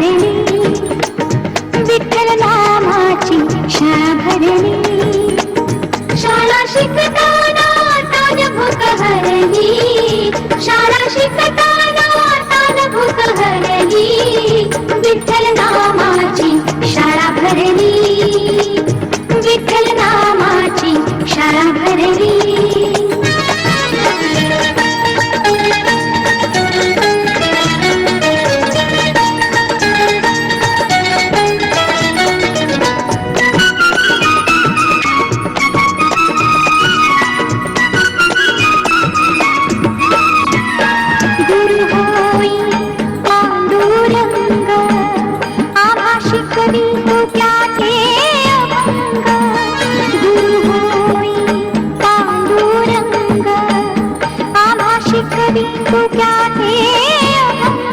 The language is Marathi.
भरली विठ्ठल नामाची शाळा भरली शाळा शिकताना तान शाळा शिकताना शादी को क्या थे?